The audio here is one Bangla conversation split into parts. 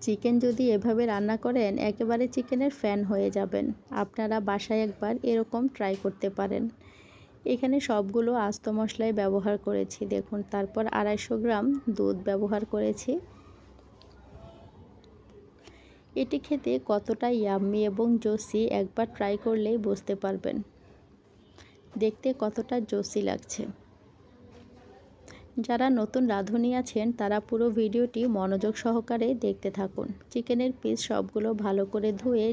চিকেন যদি এভাবে রান্না করেন, একেবারে চিকেনের ফ্যান হয়ে যাবেন। আপনারা বাসায় একবার এরকম ট্রাই করতে পারেন। এখানে সবগুলো আস্ত মশলাই ব্যবহার করেছি। দেখুন, তারপর আড়াইশো গ্রাম দুধ ব্যবহার করেছি। এটি খেতে কতটা ইয়াম্মি এবং জসি একবার ট্রাই করলেই বুঝতে পারবেন। দেখতে কতটা জসি লাগছে। যারা নতুন রাঁধুনি আছেন, তারা পুরো ভিডিওটি মনোযোগ সহকারে দেখতে থাকুন। চিকেনের পিস সবগুলো ভালো করে ধুয়ে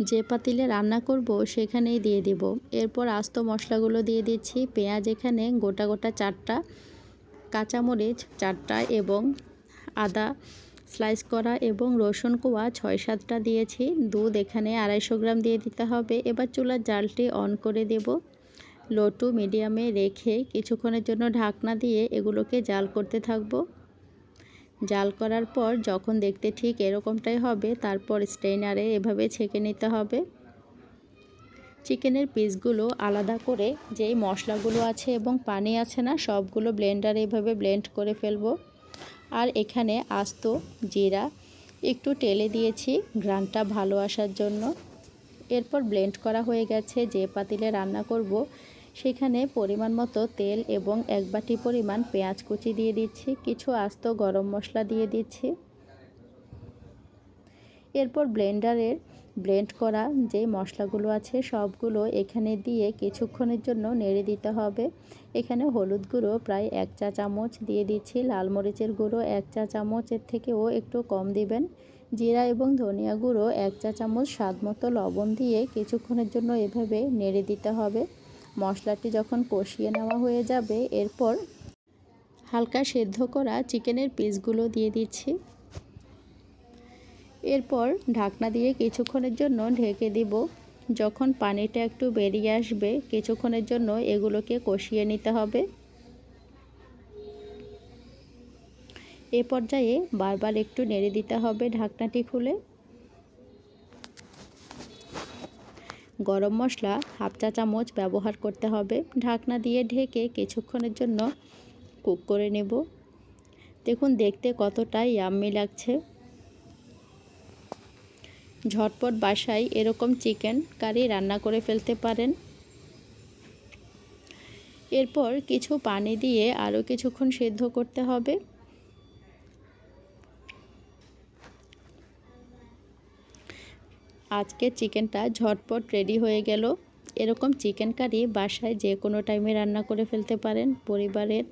যে পাতিলে রান্না করব, সেখানেই দিয়ে দিব। এরপর আস্ত মশলাগুলো দিয়ে দিচ্ছি। পেঁয়াজ এখানে গোটা গোটা চারটা, কাঁচামরিচ চারটা এবং আদা স্লাইস করা এবং রসুন কোয়া ছয় সাতটা দিয়েছি। দুধ এখানে আড়াইশো গ্রাম দিয়ে দিতে হবে। এবার চুলার জালটি অন করে দেব। লো টু মিডিয়ামে রেখে কিছুক্ষণের জন্য ঢাকনা দিয়ে এগুলোকে জাল করতে থাকব। জাল করার পর যখন দেখতে ঠিক এরকমটাই হবে, তারপর স্টেইনারে এভাবে ছেঁকে নিতে হবে। চিকেনের পিসগুলো আলাদা করে যেই মশলাগুলো আছে এবং পানি আছে না, সবগুলো ব্লেন্ডারে এভাবে ব্লেন্ড করে ফেলব। আর এখানে আস্ত জিরা একটু টেলে দিয়েছি গ্রানটা ভালো আসার জন্য। এরপর ব্লেন্ড করা হয়ে গেছে যে পাতিলে রান্না করব সেখানে পরিমাণ মতো তেল এবং এক বাটি পরিমাণ পেঁয়াজ কুচি দিয়ে দিচ্ছি, কিছু আস্ত গরম মশলা দিয়ে দিচ্ছি। এরপর ব্লেন্ডারের ব্লেন্ড করা যে মশলাগুলো আছে সবগুলো এখানে দিয়ে কিছুক্ষণের জন্য নেড়ে দিতে হবে। এখানে হলুদ গুঁড়ো প্রায় এক চা চামচ দিয়ে দিচ্ছি, লাল মরিচের গুঁড়ো এক চা চামচের থেকেও একটু কম দিবেন। জিরা এবং ধনিয়া গুঁড়ো এক চা চামচ, স্বাদ মতো লবণ দিয়ে কিছুক্ষণের জন্য এভাবে নেড়ে দিতে হবে। মশলাটি যখন কষিয়ে নেওয়া হয়ে যাবে, এরপর হালকা সেদ্ধ করা চিকেনের পিসগুলো দিয়ে দিচ্ছি। এরপর ঢাকনা দিয়ে কিছুক্ষণের জন্য ঢেকে দিব। যখন পানিটা একটু বেরিয়ে আসবে, কিছুক্ষণের জন্য এগুলোকে কষিয়ে নিতে হবে। এ পর্যায়ে বারবার একটু নেড়ে দিতে হবে ঢাকনাটি খুলে। গরম মশলা হাফ চা চামচ ব্যবহার করতে হবে। ঢাকনা দিয়ে ঢেকে কিছুক্ষণের জন্য কুক করে নেব। দেখুন, দেখতে কতটাই ইয়াম্মি লাগছে। ঝটপট বাসায় এরকম চিকেন কারি রান্না করে ফেলতে পারেন। এরপর কিছু পানি দিয়ে আরও কিছুক্ষণ সেদ্ধ করতে হবে। আজকে চিকেনটা ঝটপট রেডি হয়ে গেল। এরকম চিকেন কারি বাসায় যে কোনো টাইমে রান্না করে ফেলতে পারেন। পরিবারের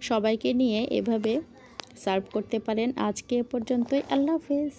সবাইকে নিয়ে এভাবে সার্ভ করতে পারেন। আজকে এ পর্যন্তই। আল্লাহ হাফেজ।